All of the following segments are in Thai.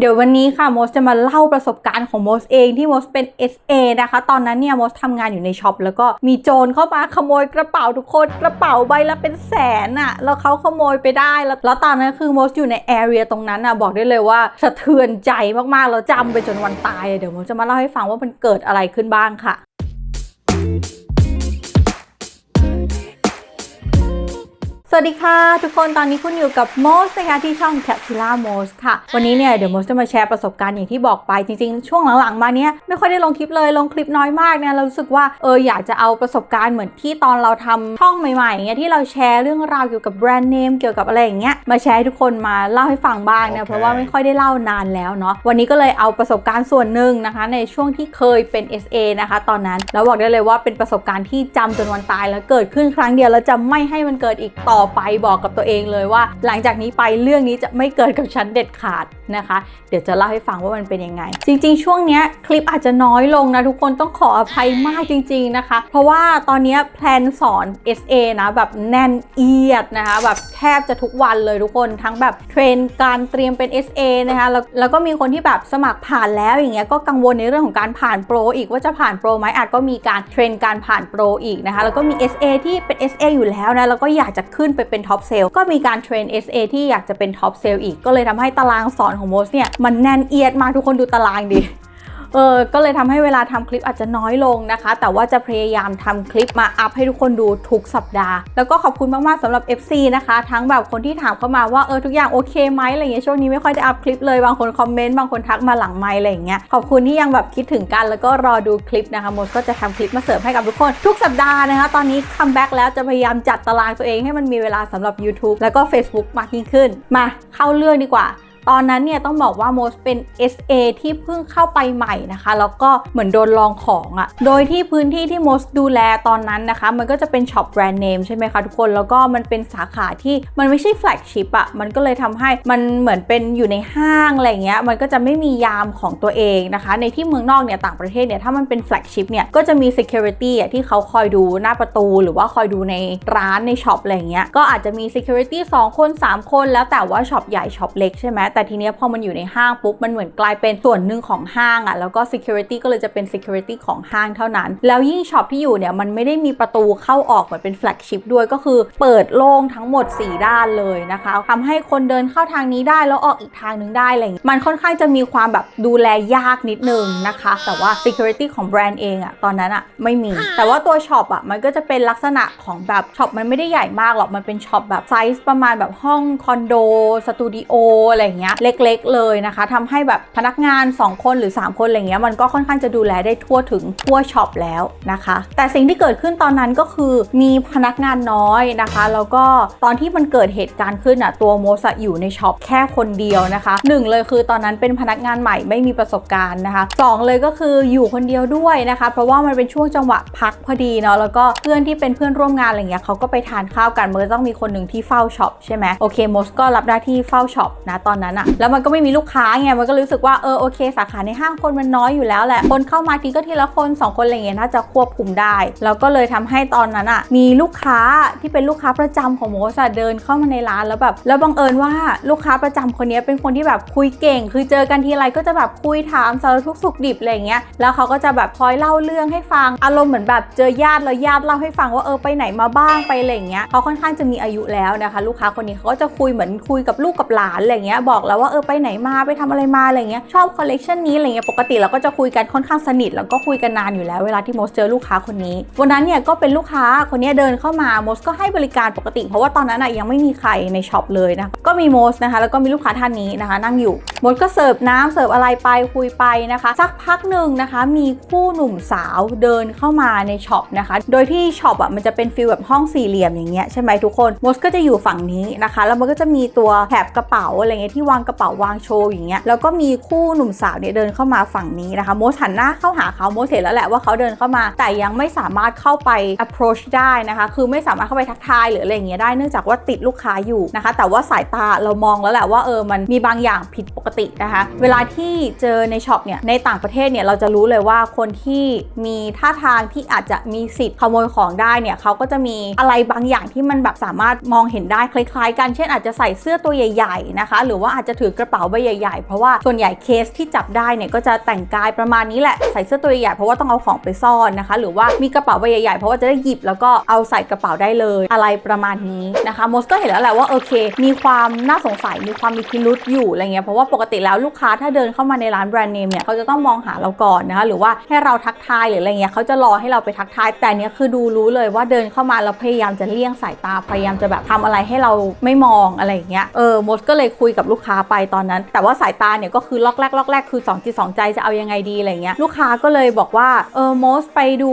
เดี๋ยววันนี้ค่ะโมสจะมาเล่าประสบการณ์ของโมสเองที่โมสเป็น SA นะคะ ตอนนั้นเนี่ยโมสทำงานอยู่ในช็อปแล้วก็มีโจรเข้ามาขโมยกระเป๋าทุกคนกระเป๋าใบละเป็นแสนอะแล้วเขาขโมยไปได้แล้วแล้วตอนนั้นคือโมสอยู่ในแอเรียตรงนั้นอะบอกได้เลยว่าสะเทือนใจมากๆแล้วจำไปจนวันตาย เดี๋ยวโมสจะมาเล่าให้ฟังว่ามันเกิดอะไรขึ้นบ้างค่ะ วัสดีค่ะ ทุกคนตอนนี้คุณอยู่กับโมสนะคะที่ช่อง Capsula m o s ค่ะ วันนี้เนี่ยเดี๋ยวโมสจะมาแชร์ประสบการณ์อย่างที่บอกไปจริง ๆ ช่วงหลังๆมาเนี้ยไม่ค่อยได้ลงคลิปเลยลงคลิปน้อยมากเนี่ยเรารู้สึกว่าเอออยากจะเอาประสบการณ์เหมือนที่ตอนเราทำช่องใหม่ๆเงี้ยที่เราแชร์เรื่องราวเกี่ยวกับแบรนด์เนมเกี่ยวกับอะไรอย่างเงี้ยมาแชร์ให้ทุกคนมาเล่าให้ฟังบ้างเนี่ยเพราะว่าไม่ค่อยได้เล่านานแล้วเนาะวันนี้ก็เลยเอาประสบการณ์ส่วนหนึ่งนะคะ ในช่วงที่เคยเป็น SA นะคะ ตอนนั้นแล้วบอกได้เลยว่าเป็นประสบการณ์ที่จำจนวันตายแล้วเกิดขึ้นครั้งเดียวแล้วจะไม่ให้มันเกิดอีกต่อไปบอกกับตัวเองเลยว่า หลังจากนี้ไปเรื่องนี้จะไม่เกิดกับฉันเด็ดขาดนะคะ เดี๋ยวจะเล่าให้ฟังว่ามันเป็นยังไง จริง ๆ ช่วงนี้คลิปอาจจะน้อยลงนะทุกคนต้องขออภัยมากจริง ๆนะคะ เพราะว่าตอนนี้แพลนสอน SA นะแบบแน่นเอียดนะคะแบบแทบจะทุกวันเลยทุกคนทั้งแบบเทรนการเตรียมเป็น SA นะคะแล้วแล้วก็มีคนที่แบบสมัครผ่านแล้วอย่างเงี้ยก็กังวลในเรื่องของการผ่านโปรอีกว่าจะผ่านโปรไหมอาจก็มีการเทรนการผ่านโปรอีกนะคะแล้วก็มี SA ที่เป็น SA อยู่แล้วนะแล้วก็อยากจะขึ้นไปเป็นท็อปเซลก็มีการเทรน SA ที่อยากจะเป็นท็อปเซลอีก ก็เลยทำให้ตารางสอนของโมสเนี่ยมันแน่นเอียดมากทุกคนดูตารางดิ เออก็เลยทำให้เวลาทำคลิปอาจจะน้อยลงนะคะ แต่ว่าจะพยายามทำคลิปมาอัพให้ทุกคนดูทุกสัปดาห์ แล้วก็ขอบคุณมากๆสำหรับ FC นะคะ ทั้งแบบคนที่ถามเข้ามาว่าเออทุกอย่างโอเคไหมอะไรเงี้ยช่วงนี้ไม่ค่อยได้อัพคลิปเลยบางคนคอมเมนต์บางคนทักมาหลังไมค์อะไรเงี้ยขอบคุณที่ยังแบบคิดถึงกันแล้วก็รอดูคลิปนะคะมดก็จะทำคลิปมาเสิร์ฟให้กับทุกคนทุกสัปดาห์นะคะ ตอนนี้คัมแบ็กแล้วจะพยายามจัดตารางตัวเองให้มันมีเวลาสำหรับ YouTube แล้วก็ Facebook มากยิ่งขึ้น มาเข้าเรื่องดีกว่า ตอนนั้นเนี่ยต้องบอกว่าโมสเป็น SA ที่เพิ่งเข้าไปใหม่นะคะ แล้วก็เหมือนโดนลองของอะ่ะ โดยที่พื้นที่ที่โมสดูแลตอนนั้นนะคะ มันก็จะเป็นช็อปแบรนด์เนมใช่ไหมคะทุกคน แล้วก็มันเป็นสาขาที่มันไม่ใช่แฟลกชิพอะ่ะ มันก็เลยทำให้มันเหมือนเป็นอยู่ในห้างอะไรเงี้ย มันก็จะไม่มียามของตัวเองนะคะ ในที่เมืองนอกเนี่ยต่างประเทศเนี่ยถ้ามันเป็นแฟลกชิพเนี่ยก็จะมี security อะที่เขาคอยดูหน้าประตูหรือว่าคอยดูในร้านในช็อปอะไรเงี้ย ก็อาจจะมี security 2 คน 3 คน แล้วแต่ว่าช็อปใหญ่ช็อปเล็กใช่ไหมแต่ทีเนี้ยพอมันอยู่ในห้างปุ๊บมันเหมือนกลายเป็นส่วนหนึ่งของห้างอะ่ะแล้วก็ security ก็เลยจะเป็น security ของห้างเท่านั้น แล้วยิ่งช็อปที่อยู่เนี่ยมันไม่ได้มีประตูเข้าออกเหมือนเป็น flagship ด้วยก็คือเปิดโล่งทั้งหมด 4 ด้านเลยนะคะทำให้คนเดินเข้าทางนี้ได้แล้วออกอีกทางนึงได้อะไรอย่างเงี้ยมันค่อนข้างจะมีความแบบดูแลยากนิดนึงนะคะ แต่ว่า security ของแบรนด์เองอะ่ะตอนนั้นอะ่ะไม่มี แต่ว่าตัวช็อปอะมันก็จะเป็นลักษณะของแบบช็อปมันไม่ได้ใหญ่มากหรอกมันเป็นช็อปแบบไซส์ประมาณแบบห้องคอนโดสตูดิโออะไรอย่างเงี้ยเล็กๆเลยนะคะทำให้แบบพนักงาน 2 คนหรือ 3 คนอะไรเงี้ยมันก็ค่อนข้างจะดูแลได้ทั่วถึงทั่วช็อปแล้วนะคะ แต่สิ่งที่เกิดขึ้นตอนนั้นก็คือมีพนักงานน้อยนะคะ แล้วก็ตอนที่มันเกิดเหตุการณ์ขึ้นอะตัวโมสอะอยู่ในช็อปแค่คนเดียวนะคะหนึ่งเลยคือตอนนั้นเป็นพนักงานใหม่ไม่มีประสบการณ์นะคะสองเลยก็คืออยู่คนเดียวด้วยนะคะ เพราะว่ามันเป็นช่วงจังหวะพักพอดีเนาะแล้วก็เพื่อนที่เป็นเพื่อนร่วมงานอะไรเงี้ยเขาก็ไปทานข้าวกันเมันก็ต้องมีคนหนึ่งที่เฝ้าช็อปใช่ไหมโอเคโมสก็รับหน้าที่เฝ้าช็อปนะตอนนั้นอะแล้วมันก็ไม่มีลูกค้าไงมันก็รู้สึกว่าเออโอเค สาขาในห้างคนมันน้อยอยู่แล้วแหละคนเข้ามาทีก็ทีละคน 2 คนอะไรเงี้ยน่าจะควบคุมได้ แล้วก็เลยทำให้ตอนนั้นอะมีลูกค้าที่เป็นลูกค้าประจำของโมสะเดินเข้ามาในร้านแล้วแบบแล้วบังเอิญว่าลูกค้าประจำคนนี้เป็นคนที่แบบคุยเก่ง คือเจอกันทีไรก็จะแบบคุยถามสารทุกสุขดิบอะไรเงี้ยแล้วเขาก็จะแบบคอยเล่าเรื่องให้ฟังอารมณ์เหมือนแบบเจอญาติแล้วญาติเล่าให้ฟังว่าเออไปไหนมาบ้างไปอะไรเงี้ยเขาค่อนข้างจะมีอายุแล้วนะคะ ลูกค้าคนนี้เขาก็จะคุยเหมือนคุยกับลูกกับหลานอะไรเงี้ยบอกอกแล้วว่าเออไปไหนมาไปทำอะไรมาอะไรเงี้ยชอบคอลเลกชันนี้อะไรเงี้ยปกติเราก็จะคุยกันค่อนข้างสนิทแล้วก็คุยกันนานอยู่แล้วเวลาที่โมสเจอลูกค้าคนนี้ วันนั้นเนี่ยก็เป็นลูกค้าคนนี้เดินเข้ามาโมสก็ให้บริการปกติ เพราะว่าตอนนั้นอะยังไม่มีใครในช็อปเลยนะก็มีโมสนะคะแล้วก็มีลูกค้าท่านนี้นะคะ นั่งอยู่โมสก็เสิร์ฟน้ำเสิร์ฟอะไรไปคุยไปนะคะ สักพักหนึ่งนะคะมีคู่หนุ่มสาวเดินเข้ามาในช็อปนะคะ โดยที่ช็อปอะมันจะเป็นฟิลแบบห้องสี่เหลี่ยมอย่างเงี้ยใช่ไหมทุกคนโมสก็จะอยู่ฝั่งนี้นะคะ แล้วมันก็จะมีตัวแถบกระเป๋าอะไรเงี้ยที่วางกระเป๋าวางโชว์อย่างเงี้ยแล้วก็มีคู่หนุ่มสาวเนี่ยเดินเข้ามาฝั่งนี้นะคะโมสหันหน้าเข้าหาเขาโมสเห็นแล้วแหละว่าเขาเดินเข้ามา แต่ยังไม่สามารถเข้าไป approach ได้นะคะ คือไม่สามารถเข้าไปทักทายหรืออะไรอย่างเงี้ยได้เนื่องจากว่าติดลูกค้าอยู่นะคะ แต่ว่าสายตาเรามองแล้วแหละว่าเออมันมีบางอย่างผิดปกตินะคะ เวลาที่เจอในช็อปเนี่ยในต่างประเทศเนี่ยเราจะรู้เลยว่าคนที่มีท่าทางที่อาจจะมีสิทธิ์ขโมยของได้เนี่ยเขาก็จะมีอะไรบางอย่างที่มันแบบสามารถมองเห็นได้คล้าย ๆ กัน เช่นอาจจะใส่เสื้อตัวใหญ่ ๆนะคะ หรือว่าอาจจะถือกระเป๋าใบใหญ่ๆ เพราะว่าส่วนใหญ่เคสที่จับได้เนี่ยก็จะแต่งกายประมาณนี้แหละใส่เสื้อตัวใหญ่เพราะว่าต้องเอาของไปซ่อนนะคะ หรือว่ามีกระเป๋าใบใหญ่ๆเพราะว่าจะได้หยิบแล้วก็เอาใส่กระเป๋าได้เลยอะไรประมาณนี้นะคะโมสก็เห็นแล้วแหละว่าโอเค มีความน่าสงสัยมีความมีพิรุษอยู่อะไรเงี้ยเพราะว่าปกติแล้วลูกค้าถ้าเดินเข้ามาในร้านแบรนด์เนมเนี่ยเขาจะต้องมองหาเราก่อนนะคะหรือว่าให้เราทักทายหรืออะไรเงี้ยเขาจะรอให้เราไปทักทาย แต่เนี้ยคือดูรู้เลยว่าเดินเข้ามาแล้วพยายามจะเลี่ยงสายตาพยายามจะแบบทำอะไรให้เราไม่มองอะไรเงี้ยเออโมสก็เลยคุยกับลูกค้าไปตอนนั้น แต่ว่าสายตาเนี่ยก็คือล็อกแรกล็อกแรกคือสองจิตสองใจจะเอายังไงดีอะไรเงี้ยลูกค้าก็เลยบอกว่าเออโมสไปดู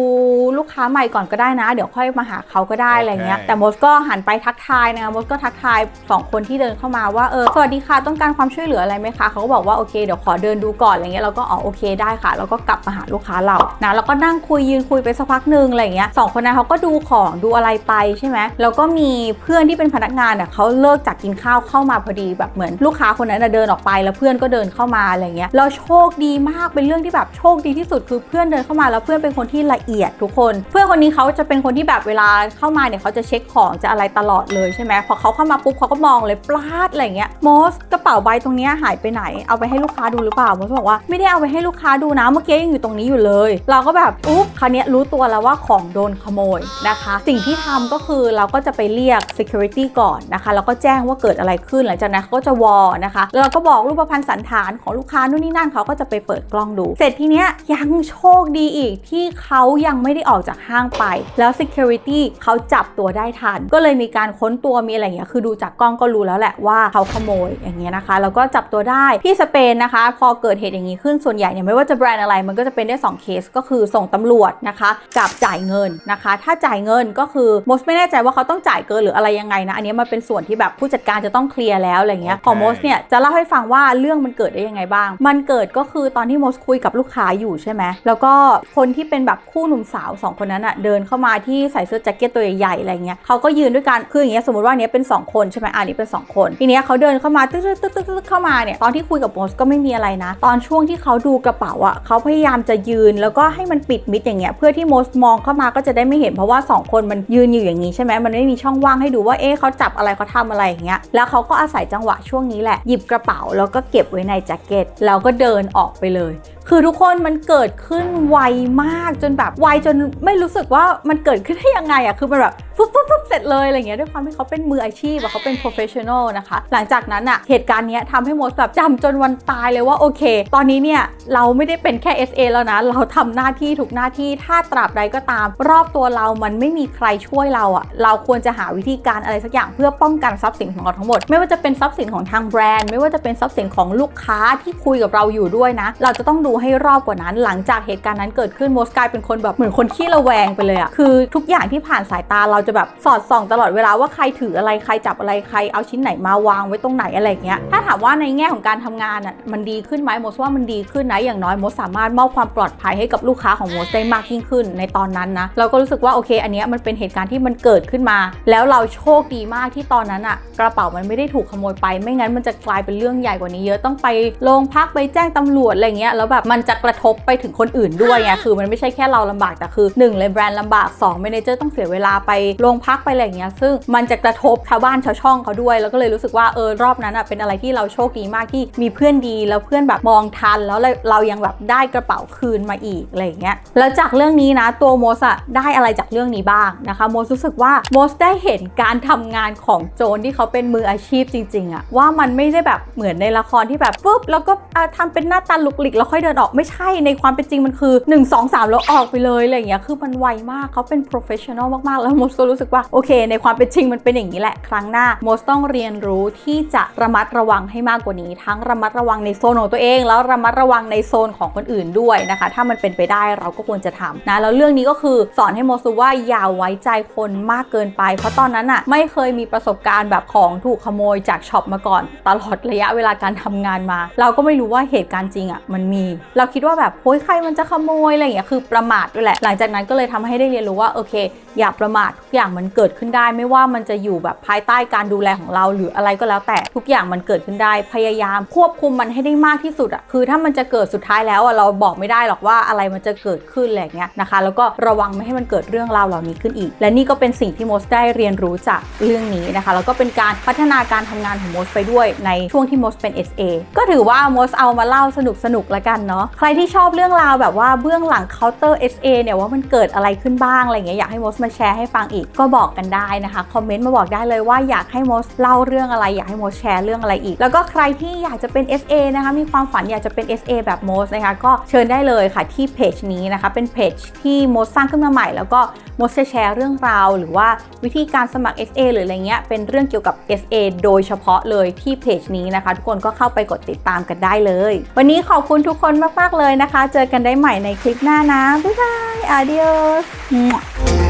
ลูกค้าใหม่ก่อนก็ได้นะ เดี๋ยวค่อยมาหาเขาก็ได้อะไรเงี้ยโอเคแต่โมสก็หันไปทักทายนะคะโมสก็ทักทายสองคนที่เดินเข้ามาว่าเออสวัสดีค่ะต้องการความช่วยเหลืออะไรไหมคะเขาก็บอกว่าโอเคเดี๋ยวขอเดินดูก่อนอะไรเงี้ยเราก็อ๋อโอเคได้ค่ะ แล้วก็กลับมาหาลูกค้าเรานะแล้วก็นั่งคุยยืนคุยไปสักพักหนึ่งอะไรเงี้ยสองคนนั้นเขาก็ดูของดูอะไรไปใช่ไหมแล้วก็มีเพื่อนที่เป็นพนักงานอะเขาเลิกจากกินข้าวเข้ามาพอดีแบบเหมือนลูกค้าคนนั้นเดินออกไปแล้วเพื่อนก็เดินเข้ามาอะไรเงี้ยแล้วโชคดีมากเป็นเรื่องที่แบบโชคดีที่สุดคือเพื่อนเดินเข้ามาแล้วเพื่อนเป็นคนที่ละเอียดทุกคน เพื่อนคนนี้เขาจะเป็นคนที่แบบเวลาเข้ามาเนี่ยเขาจะเช็คของจะอะไรตลอดเลยใช่ไหมพอเขาเข้ามาปุ๊บเขาก็มองเลยปลาดอะไรเงี้ยโมสกระเป๋าใบตรงนี้หายไปไหน เอาไปให้ลูกค้าดูหรือเปล่าโมสบอกว่าไม่ได้เอาไปให้ลูกค้าดูนะเมื่อกี้ยังอยู่ตรงนี้อยู่เลย เราก็แบบอุ๊บคราวนี้รู้ตัวแล้วว่าของโดนขโมยนะคะ สิ่งที่ทำก็คือเราก็จะไปเรียก security ก่อนนะคะแล้วก็แจ้งว่าเกิดอะไรขึ้นหลังจากนั้นเขาก็จะวอลนะคะแล้วเราก็บอกรูปพรรณสันฐานของลูกค้านู่นนี่นั่นเขาก็จะไปเปิดกล้องดู เสร็จทีเนี้ยยังโชคดีอีกที่เขายังไม่ได้ออกจากห้างไป แล้ว security เขาจับตัวได้ทัน ก็เลยมีการค้นตัวมีอะไรอย่างเงี้ยคือดูจากกล้องก็รู้แล้วแหละว่าเขาขโมยอย่างเงี้ยนะคะแล้วก็จับตัวได้ที่สเปนนะคะ พอเกิดเหตุอย่างนี้ขึ้นส่วนใหญ่เนี่ยไม่ว่าจะแบรนด์อะไรมันก็จะเป็นได้ 2 เคสก็คือส่งตำรวจนะคะกับจ่ายเงินนะคะ ถ้าจ่ายเงินก็คือมสไม่แน่ใจว่าเขาต้องจ่ายเกินหรืออะไรยังไงนะ อันนี้มันเป็นส่วนที่แบบผู้จัดการจะต้องเคลียร์แล้วอะไรเงี้ยของมสเนี่ยจะเล่าให้ฟังว่าเรื่องมันเกิดได้ยังไงบ้าง มันเกิดก็คือตอนที่มสคุยกับลูกค้าอยู่ใช่ไหมแล้วก็คนที่เป็นแบบคู่หนุ่มสาวสองคนนั้นอะเดินเข้ามาที่ใส่เสื้อแจ็คเก็ตตัวใหญ่ๆอะไรเงี้ยเขาก็ยืนด้วยกันคืออย่างเงี้ยสมมติว่าอันเนี้ยเป็นสองคนใช่ไหมอันนี้เป็นสองคนทีเนี้ยเขาเดินเข้ามาตึ๊ดตึ๊ดตึ๊ดตึ๊ดเข้ามาเนี่ยตอนที่คุยกับมสก็ไม่มีอะไรนะ ตอนช่วงที่เขาดูกระเป๋าอะเขาพยายามจะยืนแล้วก็ให้มันปิดมิดอย่างเงี้ยเพื่อที่มสมองเข้ามาก็จะได้ไม่เห็นเพราะว่าสองคนมันยืนอยู่อย่างนี้ใช่ไหมมันไม่มีช่องว่างให้ดูว่าเอ๊ะเขาจับอะไรเขาทำอะไรอย่างเงี้ยแล้วเขาก็อาศัยจังหวะช่วงนี้แหละ หยิบกระเป๋าแล้วก็เก็บไว้ในแจ็คเก็ตแล้วก็เดินออกไปเลย คือทุกคนมันเกิดขึ้นไวมากจนแบบไวจนไม่รู้สึกว่ามันเกิดขึ้นได้ยังไงอะคือมันแบบฟุ๊บฟุ๊บฟุ๊บเสร็จเลยอะไรเงี้ยด้วยความที่เขาเป็นมืออาชีพเขาเป็น professional นะคะ หลังจากนั้นอะเหตุการณ์เนี้ยทำให้โมสแบบจำจนวันตายเลยว่าโอเค ตอนนี้เนี่ยเราไม่ได้เป็นแค่ SA แล้วนะ เราทำหน้าที่ทุกหน้าที่ถ้าตราบใดก็ตาม รอบตัวเรามันไม่มีใครช่วยเราอะเราควรจะหาวิธีการอะไรสักอย่างเพื่อป้องกันทรัพย์สินของเราทั้งหมด ไม่ว่าจะเป็นทรัพย์สินของทางแบรนด์ ไม่ว่าจะเป็นทรัพย์สินของลูกค้าที่คุยกับเราอยู่ด้วยนะ เราจะต้องดูให้รอบกว่านั้น หลังจากเหตุการณ์นั้นเกิดขึ้นโมสกลายเป็นคนแบบเหมือนคนขี้ระแวงไปเลยอะคือทุกอย่างที่ผ่านสายตาเราจะแบบสอดส่องตลอดเวลาว่าใครถืออะไรใครจับอะไรใครเอาชิ้นไหนมาวางไว้ตรงไหนอะไรเงี้ยถ้าถามว่าในแง่ของการทำงานอะมันดีขึ้นไหมโมสว่ามันดีขึ้นนะอย่างน้อยโมสสามารถมอบความปลอดภัยให้กับลูกค้าของโมสได้มากยิ่งขึ้น ในตอนนั้นนะเราก็รู้สึกว่าโอเค อันนี้มันเป็นเหตุการณ์ที่มันเกิดขึ้นมา แล้วเราโชคดีมากที่ตอนนั้นอะกระเป๋ามันไม่ได้ถูกขโมยไป ไม่งั้นมันจะกลายเป็นเรื่องใหญ่กว่านี้เยอะต้องไปโรงพักไปแจ้งตำรวจอะไรเงี้ยแล้วแบบมันจะกระทบไปถึงคนอื่นด้วยไงคือมันไม่ใช่แค่เราลำบากแต่คือหนึ่งเลยแบรนด์ลำบากสองเมเนเจอร์ต้องเสียเวลาไปโรงพักไปอะไรเงี้ยซึ่งมันจะกระทบชาวบ้านชาวช่องเขาด้วย แล้วก็เลยรู้สึกว่าเออรอบนั้นอะเป็นอะไรที่เราโชคดีมากที่มีเพื่อนดี แล้วเพื่อนแบบมองทัน แล้วเราเรายังแบบได้กระเป๋าคืนมาอีกอะไรอย่างเงี้ยแล้วจากเรื่องนี้นะตัวโมสอะได้อะไรจากเรื่องนี้บ้างนะคะโมสรู้สึกว่าโมสได้เห็นการทำงานของโจรที่เขาเป็นมืออาชีพจริงๆอะว่ามันไม่ได้แบบเหมือนในละครที่แบบปุ๊บแล้วก็อะทำเป็นหน้าตาลุกลิกแล้วค่อยเดินออกไม่ใช่ในความเป็นจริงมันคือ 1 2 3 แล้วออกไปเลยอะไรอย่างเงี้ยคือมันไวมากเขาเป็น professional มากๆ แล้วโมสก็รู้สึกว่าโอเค ในความเป็นจริงมันเป็นอย่างนี้แหละครั้งหน้าโมสต้องเรียนรู้ที่จะระมัดระวังให้มากกว่านี้ ทั้งระมัดระวังในโซนของตัวเอง แล้วระมัดระวังในโซนของคนอื่นด้วยนะคะ ถ้ามันเป็นไปได้เราก็ควรจะทำนะแล้วเรื่องนี้ก็คือสอนให้โมสรู้ว่าอย่าไว้ใจคนมากเกินไป เพราะตอนนั้นอะไม่เคยมีประสบการณ์แบบของถูกขโมยจากช็อปมาก่อน ตลอดระยะเวลาการทำงานมา เราก็ไม่รู้ว่าเหตุการณ์จริงอะมันมีเราคิดว่าแบบโฮ้ยใครมันจะขโมยอะไรอย่างเงี้ยคือประมาทด้วยแหละ หลังจากนั้นก็เลยทำให้ได้เรียนรู้ว่าโอเค อย่าประมาททุกอย่างมันเกิดขึ้นได้ ไม่ว่ามันจะอยู่แบบภายใต้การดูแลของเราหรืออะไรก็แล้ว แต่ทุกอย่างมันเกิดขึ้นได้ พยายามควบคุมมันให้ได้มากที่สุดอะคือถ้ามันจะเกิดสุดท้ายแล้วอะเราบอกไม่ได้หรอกว่าอะไรมันจะเกิดขึ้นอะไรอย่างเงี้ยนะคะ แล้วก็ระวังไม่ให้มันเกิดเรื่องราวเหล่านี้ขึ้นอีก และนี่ก็เป็นสิ่งที่โมสได้เรียนรู้จากเรื่องนี้นะคะ แล้วก็เป็นการพัฒนาการทำงานของโมสไปด้วยในช่วงที่โมสเป็น SA ก็ถือว่าโมสเอามาเล่าสนุกสนุกๆละกันเนาะใครที่ชอบเรื่องราวแบบว่าเบื้องหลังเคาน์เตอร์ SA เนี่ยว่ามันเกิดอะไรขึ้นบ้างอะไรเงี้ยอยากให้โมสมาแชร์ให้ฟังอีกก็บอกกันได้นะคะคอมเมนต์มาบอกได้เลยว่าอยากให้โมสเล่าเรื่องอะไรอยากให้โมสแชร์เรื่องอะไรอีก แล้วก็ใครที่อยากจะเป็น SA นะคะมีความฝันอยากจะเป็น SA แบบโมสนะคะก็เชิญได้เลยค่ะที่เพจนี้นะคะเป็นเพจที่โมสสร้างขึ้นมาใหม่แล้วก็ มดจะแชร์เรื่องราว หรือว่าวิธีการสมัคร SA หรืออะไรเงี้ยเป็นเรื่องเกี่ยวกับ SA โดยเฉพาะเลยที่เพจนี้นะคะ ทุกคนก็เข้าไปกดติดตามกันได้เลย วันนี้ขอบคุณทุกคนมากๆเลยนะคะ เจอกันได้ใหม่ในคลิปหน้านะบ๊ายบายอาเดียส